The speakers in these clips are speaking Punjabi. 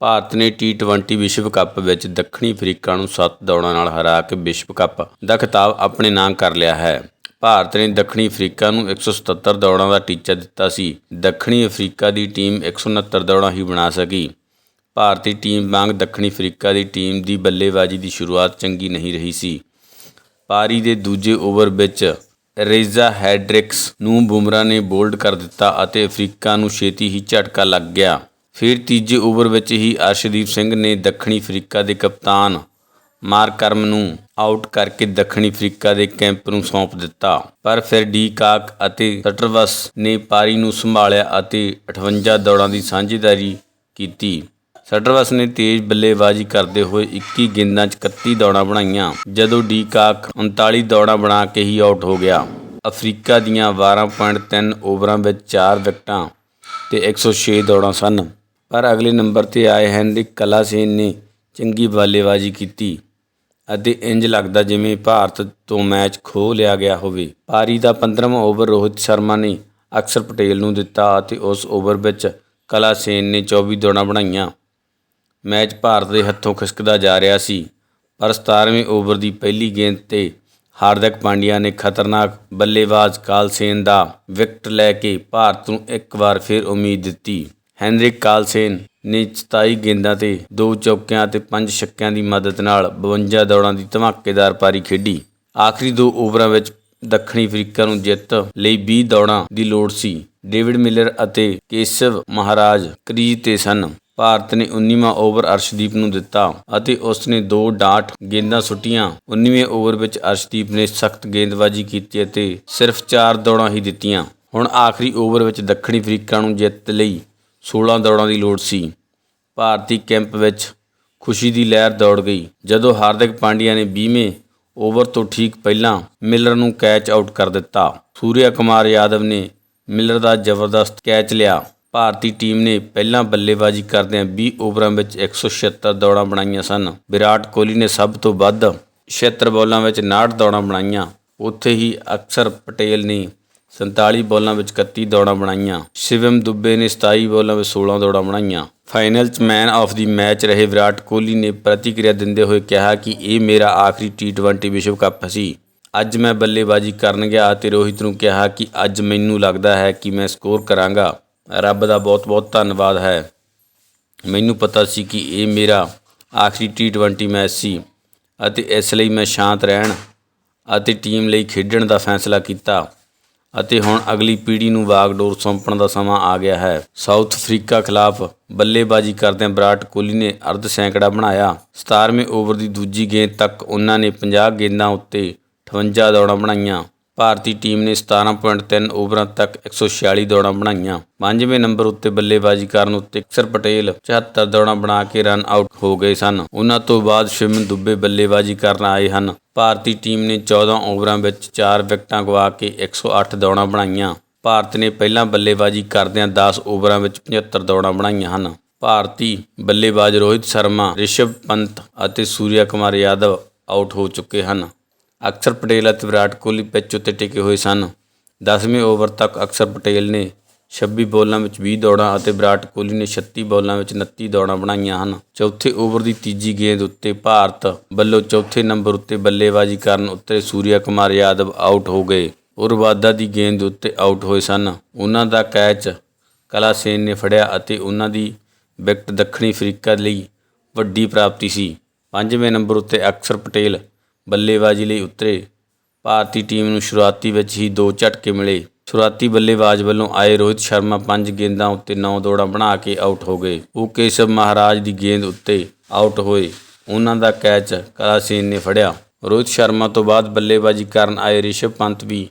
ਭਾਰਤ ਨੇ ਟੀ20 ਵਿਸ਼ਵ ਕੱਪ ਵਿੱਚ ਦੱਖਣੀ ਅਫਰੀਕਾ ਨੂੰ 7 ਦੌੜਾਂ ਨਾਲ ਹਰਾ ਕੇ ਵਿਸ਼ਵ ਕੱਪ ਦਾ ਖਿਤਾਬ ਆਪਣੇ ਨਾਂ ਕਰ ਲਿਆ ਹੈ। ਭਾਰਤ ਨੇ ਦੱਖਣੀ ਅਫਰੀਕਾ ਨੂੰ 177 ਦੌੜਾਂ ਦਾ ਟੀਚਾ ਦਿੱਤਾ ਸੀ। ਦੱਖਣੀ ਅਫਰੀਕਾ ਦੀ ਟੀਮ 169 ਦੌੜਾਂ ਹੀ ਬਣਾ ਸਕੀ। ਭਾਰਤੀ ਟੀਮ ਵਾਂਗ ਦੱਖਣੀ ਅਫਰੀਕਾ ਦੀ ਟੀਮ ਦੀ ਬੱਲੇਬਾਜ਼ੀ ਦੀ ਸ਼ੁਰੂਆਤ ਚੰਗੀ ਨਹੀਂ ਰਹੀ ਸੀ। ਪਾਰੀ ਦੇ ਦੂਜੇ ਓਵਰ ਵਿੱਚ ਰੇਜ਼ਾ ਹੈਡਰਿਕਸ ਨੂੰ ਬੁਮਰਾ ਨੇ ਬੋਲਡ ਕਰ ਦਿੱਤਾ ਅਤੇ ਅਫਰੀਕਾ ਨੂੰ ਛੇਤੀ ਹੀ ਝਟਕਾ ਲੱਗ ਗਿਆ। ਫਿਰ ਤੀਜੇ ਓਵਰ ਵਿੱਚ ਹੀ ਅਰਸ਼ਦੀਪ ਸਿੰਘ ਨੇ ਦੱਖਣੀ ਅਫਰੀਕਾ ਦੇ ਕਪਤਾਨ ਮਾਰਕਰਮ ਨੂੰ ਆਊਟ ਕਰਕੇ ਦੱਖਣੀ ਅਫਰੀਕਾ ਦੇ ਕੈਂਪ ਨੂੰ ਸੌਂਪ ਦਿੱਤਾ। ਪਰ ਫਿਰ ਡੀ ਕਾਕ ਅਤੇ ਸਟਰਵਸ ਨੇ ਪਾਰੀ ਨੂੰ ਸੰਭਾਲਿਆ ਅਤੇ 58 ਦੌੜਾਂ ਦੀ ਸਾਂਝੇਦਾਰੀ ਕੀਤੀ। ਸਟਰਵਸ ਨੇ ਤੇਜ਼ ਬੱਲੇਬਾਜ਼ੀ ਕਰਦੇ ਹੋਏ 21 ਗੇਂਦਾਂ 'ਚ 31 ਦੌੜਾਂ ਬਣਾਈਆਂ, ਜਦੋਂ ਡੀ ਕਾਕ 39 ਦੌੜਾਂ ਬਣਾ ਕੇ ਹੀ ਆਊਟ ਹੋ ਗਿਆ। ਅਫਰੀਕਾ ਦੀਆਂ 12.3 ਓਵਰਾਂ ਵਿੱਚ 4 ਵਿਕਟਾਂ ਤੇ 106 ਦੌੜਾਂ ਸਨ। ਪਰ ਅਗਲੇ ਨੰਬਰ ਤੇ ਆਏ ਹਨ ਹੈਨਰਿਕ ਕਲਾਸੇਨ ਨੇ ਚੰਗੀ ਬੱਲੇਬਾਜ਼ੀ ਕੀਤੀ ਅਤੇ ਇੰਜ ਲੱਗਦਾ ਜਿਵੇਂ ਭਾਰਤ ਤੋਂ ਮੈਚ ਖੋਹ ਲਿਆ ਗਿਆ ਹੋਵੇ। ਪਾਰੀ ਦਾ 15ਵਾਂ ਓਵਰ ਰੋਹਿਤ ਸ਼ਰਮਾ ਨੇ ਅਕਸਰ ਪਟੇਲ ਨੂੰ ਦਿੱਤਾ ਅਤੇ ਉਸ ਓਵਰ ਵਿੱਚ ਕਲਾਸੇਨ ਨੇ 24 ਦੌੜਾਂ ਬਣਾਈਆਂ। ਮੈਚ ਭਾਰਤ ਦੇ ਹੱਥੋਂ ਖਿਸਕਦਾ ਜਾ ਰਿਹਾ ਸੀ, ਪਰ 17ਵੇਂ ਓਵਰ ਦੀ ਪਹਿਲੀ ਗੇਂਦ ਤੇ ਹਾਰਦਿਕ ਪਾਂਡਿਆ ਨੇ ਖਤਰਨਾਕ ਬੱਲੇਬਾਜ਼ ਕਾਲਸੇਨ ਦਾ ਵਿਕਟ ਲੈ ਕੇ ਭਾਰਤ ਨੂੰ ਇੱਕ ਵਾਰ ਫਿਰ ਉਮੀਦ ਦਿੱਤੀ। ਹੈਨਰਿਕ ਕਾਲਸੇਨ ਨੇ 27 ਗੇਂਦਾਂ ਤੇ 2 ਚੌਕਿਆਂ ਅਤੇ 5 ਛੱਕਿਆਂ ਦੀ ਮਦਦ ਨਾਲ 52 ਦੌੜਾਂ ਦੀ ਧਮਾਕੇਦਾਰ ਪਾਰੀ ਖੇਡੀ। ਆਖਰੀ ਦੋ ਓਵਰਾਂ ਵਿੱਚ ਦੱਖਣੀ ਅਫਰੀਕਾ ਨੂੰ ਜਿੱਤ ਲਈ 20 ਦੌੜਾਂ ਦੀ ਲੋੜ ਸੀ। ਡੇਵਿਡ ਮਿਲਰ ਅਤੇ ਕੇਸ਼ਵ ਮਹਾਰਾਜ ਕਰੀਜ਼ ਤੇ ਸਨ। ਭਾਰਤ ਨੇ 19ਵਾਂ ਓਵਰ ਅਰਸ਼ਦੀਪ ਨੂੰ ਦਿੱਤਾ ਅਤੇ ਉਸ ਨੇ ਦੋ ਡਾਟ ਗੇਂਦਾਂ ਸੁੱਟੀਆਂ। 19ਵੇਂ ਓਵਰ ਵਿੱਚ ਅਰਸ਼ਦੀਪ ਨੇ ਸਖਤ ਗੇਂਦਬਾਜ਼ੀ ਕੀਤੀ ਅਤੇ ਸਿਰਫ 4 ਦੌੜਾਂ ਹੀ ਦਿੱਤੀਆਂ। ਹੁਣ ਆਖਰੀ ਓਵਰ ਵਿੱਚ ਦੱਖਣੀ ਅਫਰੀਕਾ ਨੂੰ ਜਿੱਤ ਲਈ 16 ਦੌੜਾਂ ਦੀ ਲੋੜ ਸੀ। ਭਾਰਤੀ ਕੈਂਪ ਵਿੱਚ ਖੁਸ਼ੀ ਦੀ ਲਹਿਰ ਦੌੜ ਗਈ। ਜਦੋਂ ਹਾਰਦਿਕ ਪਾਂਡਿਆ ਨੇ 20ਵੇਂ ਓਵਰ ਤੋਂ ਠੀਕ ਪਹਿਲਾਂ ਮਿਲਰ ਨੂੰ ਕੈਚ ਆਊਟ ਕਰ ਦਿੱਤਾ ਸੂਰਿਆ ਕੁਮਾਰ ਯਾਦਵ ਨੇ ਮਿਲਰ ਦਾ ਜ਼ਬਰਦਸਤ ਕੈਚ ਲਿਆ। ਭਾਰਤੀ ਟੀਮ ਨੇ ਪਹਿਲਾਂ ਬੱਲੇਬਾਜ਼ੀ ਕਰਦਿਆਂ 20 ਓਵਰਾਂ ਵਿੱਚ 176 ਦੌੜਾਂ ਬਣਾਈਆਂ ਸਨ। ਵਿਰਾਟ ਕੋਹਲੀ ਨੇ ਸਭ ਤੋਂ ਵੱਧ 76 ਬੋਲਾਂ ਵਿੱਚ 59 ਦੌੜਾਂ ਬਣਾਈਆਂ। ਉੱਥੇ ਹੀ ਅਕਸਰ ਪਟੇਲ ਨੇ 47 ਬੋਲਾਂ ਵਿੱਚ 31 ਦੌੜਾਂ ਬਣਾਈਆਂ। ਸ਼ਿਵਮ ਦੁੱਬੇ ਨੇ 27 ਬੋਲਾਂ ਵਿੱਚ 16 ਦੌੜਾਂ ਬਣਾਈਆਂ। ਫਾਈਨਲ 'ਚ ਮੈਨ ਆਫ ਦੀ ਮੈਚ ਰਹੇ ਵਿਰਾਟ ਕੋਹਲੀ ਨੇ ਪ੍ਰਤੀਕਿਰਿਆ ਦਿੰਦੇ ਹੋਏ ਕਿਹਾ ਕਿ ਇਹ ਮੇਰਾ ਆਖਰੀ ਟੀ20 ਵਿਸ਼ਵ ਕੱਪ ਸੀ। ਅੱਜ ਮੈਂ ਬੱਲੇਬਾਜ਼ੀ ਕਰਨ ਗਿਆ ਅਤੇ ਰੋਹਿਤ ਨੂੰ ਕਿਹਾ ਕਿ ਅੱਜ ਮੈਨੂੰ ਲੱਗਦਾ ਹੈ ਕਿ ਮੈਂ ਸਕੋਰ ਕਰਾਂਗਾ। ਰੱਬ ਦਾ ਬਹੁਤ-ਬਹੁਤ ਧੰਨਵਾਦ ਹੈ। ਮੈਨੂੰ ਪਤਾ ਸੀ ਕਿ ਇਹ ਮੇਰਾ ਆਖਰੀ ਟੀ20 ਮੈਚ ਸੀ ਅਤੇ ਇਸ ਲਈ ਮੈਂ ਸ਼ਾਂਤ ਰਹਿਣ ਅਤੇ ਟੀਮ ਲਈ ਖੇਡਣ ਦਾ ਫੈਸਲਾ ਕੀਤਾ। ਅਤੇ ਹੁਣ ਅਗਲੀ ਪੀੜ੍ਹੀ ਨੂੰ ਵਾਗਡੋਰ ਸੌਂਪਣ ਦਾ ਸਮਾਂ ਆ ਗਿਆ ਹੈ। ਸਾਊਥ ਅਫਰੀਕਾ ਖਿਲਾਫ ਬੱਲੇਬਾਜ਼ੀ ਕਰਦਿਆਂ ਵਿਰਾਟ ਕੋਹਲੀ ਨੇ ਅਰਧ ਸੈਂਕੜਾ ਬਣਾਇਆ। 17ਵੇਂ ਓਵਰ ਦੀ ਦੂਜੀ ਗੇਂਦ ਤੱਕ ਉਹਨਾਂ ਨੇ 50 ਗੇਂਦਾਂ ਉੱਤੇ 58 ਦੌੜਾਂ ਬਣਾਈਆਂ। ਭਾਰਤੀ ਟੀਮ ਨੇ 17.3 ਓਵਰਾਂ ਤੱਕ 146 ਦੌੜਾਂ ਬਣਾਈਆਂ। ਪੰਜਵੇਂ ਨੰਬਰ ਉੱਤੇ ਬੱਲੇਬਾਜ਼ੀ ਕਰਨ ਉੱਤੇ ਅਕਸਰ ਪਟੇਲ 74 ਦੌੜਾਂ ਬਣਾ ਕੇ ਰਨ ਆਊਟ ਹੋ ਗਏ ਸਨ। ਉਹਨਾਂ ਤੋਂ ਬਾਅਦ ਸ਼ਿਵਮ ਦੁੱਬੇ ਬੱਲੇਬਾਜ਼ੀ ਕਰਨ ਆਏ ਹਨ। ਭਾਰਤੀ ਟੀਮ ਨੇ 14 ਓਵਰਾਂ ਵਿੱਚ 4 ਵਿਕਟਾਂ ਗਵਾ ਕੇ 108 ਦੌੜਾਂ ਬਣਾਈਆਂ। ਭਾਰਤ ਨੇ ਪਹਿਲਾਂ ਬੱਲੇਬਾਜ਼ੀ ਕਰਦਿਆਂ 10 ਓਵਰਾਂ ਵਿੱਚ 75 ਦੌੜਾਂ ਬਣਾਈਆਂ ਹਨ। ਭਾਰਤੀ ਬੱਲੇਬਾਜ਼ ਰੋਹਿਤ ਸ਼ਰਮਾ ਰਿਸ਼ਭ ਪੰਤ ਅਤੇ ਸੂਰਿਆ ਕੁਮਾਰ ਯਾਦਵ ਆਊਟ ਹੋ ਚੁੱਕੇ ਹਨ। ਅਕਸਰ ਪਟੇਲ ਅਤੇ ਵਿਰਾਟ ਕੋਹਲੀ ਪਿੱਚ ਉੱਤੇ ਟਿਕੇ ਹੋਏ ਸਨ। 10ਵੇਂ ਓਵਰ ਤੱਕ ਅਕਸਰ ਪਟੇਲ ਨੇ 26 ਬੋਲਾਂ ਵਿੱਚ 20 ਦੌੜਾਂ ਅਤੇ ਵਿਰਾਟ ਕੋਹਲੀ ਨੇ 36 ਬੋਲਾਂ ਵਿੱਚ 29 ਦੌੜਾਂ ਬਣਾਈਆਂ ਹਨ। ਚੌਥੇ ਓਵਰ ਦੀ ਤੀਜੀ ਗੇਂਦ ਉੱਤੇ ਭਾਰਤ ਵੱਲੋਂ ਚੌਥੇ ਨੰਬਰ ਉੱਤੇ ਬੱਲੇਬਾਜ਼ੀ ਕਰਨ ਉੱਤੇ ਸੂਰਿਆ ਕੁਮਾਰ ਯਾਦਵ ਆਊਟ ਹੋ ਗਏ। ਉਰਵਾਦਾ ਦੀ ਗੇਂਦ ਉੱਤੇ ਆਊਟ ਹੋਏ ਸਨ। ਉਹਨਾਂ ਦਾ ਕੈਚ ਕਲਾਸੇਨ ਨੇ ਫੜਿਆ ਅਤੇ ਉਹਨਾਂ ਦੀ ਵਿਕਟ ਦੱਖਣੀ ਅਫਰੀਕਾ ਲਈ ਵੱਡੀ ਪ੍ਰਾਪਤੀ ਸੀ। ਪੰਜਵੇਂ ਨੰਬਰ ਉੱਤੇ ਅਕਸਰ ਪਟੇਲ ਬੱਲੇਬਾਜ਼ੀ ਲਈ ਉਤਰੇ। ਭਾਰਤੀ ਟੀਮ ਨੂੰ ਸ਼ੁਰੂਆਤੀ ਵਿੱਚ ਹੀ ਦੋ ਝਟਕੇ ਮਿਲੇ। ਸ਼ੁਰੂਆਤੀ ਬੱਲੇਬਾਜ਼ ਵੱਲੋਂ ਆਏ ਰੋਹਿਤ ਸ਼ਰਮਾ ਪੰਜ ਗੇਂਦਾਂ ਉੱਤੇ 9 ਦੌੜਾਂ ਬਣਾ ਕੇ ਆਊਟ ਹੋ ਗਏ। ਉਹ ਕੇਸ਼ਵ ਮਹਾਰਾਜ ਦੀ ਗੇਂਦ ਉੱਤੇ ਆਊਟ ਹੋਏ। ਉਹਨਾਂ ਦਾ ਕੈਚ ਕਲਾਸੇਨ ਨੇ ਫੜਿਆ। ਰੋਹਿਤ ਸ਼ਰਮਾ ਤੋਂ ਬਾਅਦ ਬੱਲੇਬਾਜ਼ੀ ਕਰਨ ਆਏ ਰਿਸ਼ਭ ਪੰਤ ਵੀ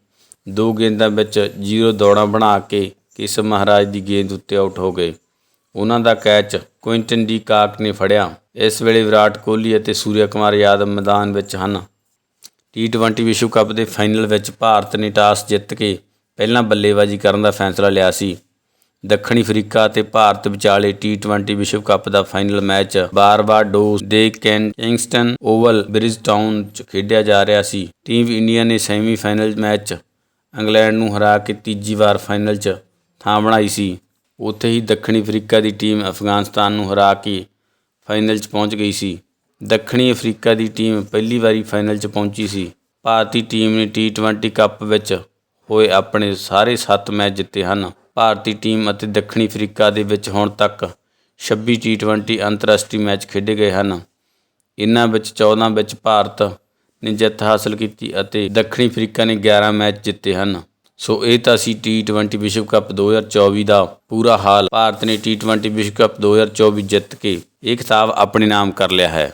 ਦੋ ਗੇਂਦਾਂ ਵਿੱਚ ਜੀਰੋ ਦੌੜਾਂ ਬਣਾ ਕੇ ਕੇਸ਼ਵ ਮਹਾਰਾਜ ਦੀ ਗੇਂਦ ਉੱਤੇ ਆਊਟ ਹੋ ਗਏ। ਉਹਨਾਂ ਦਾ ਕੈਚ ਕੁਇੰਟਨ ਡੀ ਕਾਕ ਨੇ ਫੜਿਆ। ਇਸ ਵੇਲੇ ਵਿਰਾਟ ਕੋਹਲੀ ਅਤੇ ਸੂਰਿਆ ਕੁਮਾਰ ਯਾਦਵ ਮੈਦਾਨ ਵਿੱਚ ਹਨ। ਟੀ20 ਵਿਸ਼ਵ ਕੱਪ ਦੇ ਫਾਈਨਲ ਵਿੱਚ ਭਾਰਤ ਨੇ ਟਾਸ ਜਿੱਤ ਕੇ ਪਹਿਲਾਂ ਬੱਲੇਬਾਜ਼ੀ ਕਰਨ ਦਾ ਫੈਸਲਾ ਲਿਆ ਸੀ। ਦੱਖਣੀ ਅਫਰੀਕਾ ਅਤੇ ਭਾਰਤ ਵਿਚਾਲੇ ਟੀ20 ਵਿਸ਼ਵ ਕੱਪ ਦਾ ਫਾਈਨਲ ਮੈਚ ਬਾਰਬਾਡੋਸ ਦੇ ਕਿੰਗਸਟਨ ਓਵਲ ਬ੍ਰਿਜਟਾਊਨ 'ਚ ਖੇਡਿਆ ਜਾ ਰਿਹਾ ਸੀ। ਟੀਮ ਇੰਡੀਆ ਨੇ ਸੈਮੀਫਾਈਨਲ ਮੈਚ ਇੰਗਲੈਂਡ ਨੂੰ ਹਰਾ ਕੇ ਤੀਜੀ ਵਾਰ ਫਾਈਨਲ 'ਚ ਥਾਂ ਬਣਾਈ ਸੀ। ਉੱਥੇ ਹੀ ਦੱਖਣੀ ਅਫਰੀਕਾ ਦੀ ਟੀਮ ਅਫਗਾਨਿਸਤਾਨ ਨੂੰ ਹਰਾ ਕੇ ਫਾਈਨਲ 'ਚ ਪਹੁੰਚ ਗਈ ਸੀ। ਦੱਖਣੀ ਅਫਰੀਕਾ ਦੀ ਟੀਮ ਪਹਿਲੀ ਵਾਰੀ ਫਾਈਨਲ 'ਚ ਪਹੁੰਚੀ ਸੀ। ਭਾਰਤੀ ਟੀਮ ਨੇ ਟੀ20 ਕੱਪ ਵਿੱਚ ਹੋਏ ਆਪਣੇ ਸਾਰੇ 7 ਮੈਚ ਜਿੱਤੇ ਹਨ। ਭਾਰਤੀ ਟੀਮ ਅਤੇ ਦੱਖਣੀ ਅਫਰੀਕਾ ਦੇ ਵਿੱਚ ਹੁਣ ਤੱਕ 26 ਟੀ20 ਅੰਤਰਰਾਸ਼ਟਰੀ ਮੈਚ ਖੇਡੇ ਗਏ ਹਨ। ਇਨ੍ਹਾਂ ਵਿੱਚ 14 ਵਿੱਚ ਭਾਰਤ ਨੇ ਜਿੱਤ ਹਾਸਲ ਕੀਤੀ ਅਤੇ ਦੱਖਣੀ ਅਫਰੀਕਾ ਨੇ 11 ਮੈਚ ਜਿੱਤੇ ਹਨ। ਸੋ ਇਹ ਤਾਂ ਸੀ ਟੀ20 ਵਿਸ਼ਵ ਕੱਪ 2024 ਦਾ ਪੂਰਾ ਹਾਲ। ਭਾਰਤ ਨੇ ਟੀ20 ਵਿਸ਼ਵ ਕੱਪ 2024 ਜਿੱਤ ਕੇ ਇਹ ਖਿਤਾਬ ਆਪਣੇ ਨਾਮ ਕਰ ਲਿਆ ਹੈ।